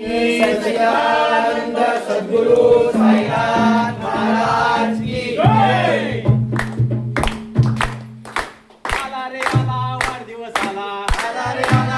सच्चिदानंद सद्गुरु साईनाथ महाराज आला रे आला वाढदिवस आला. आला रे आला.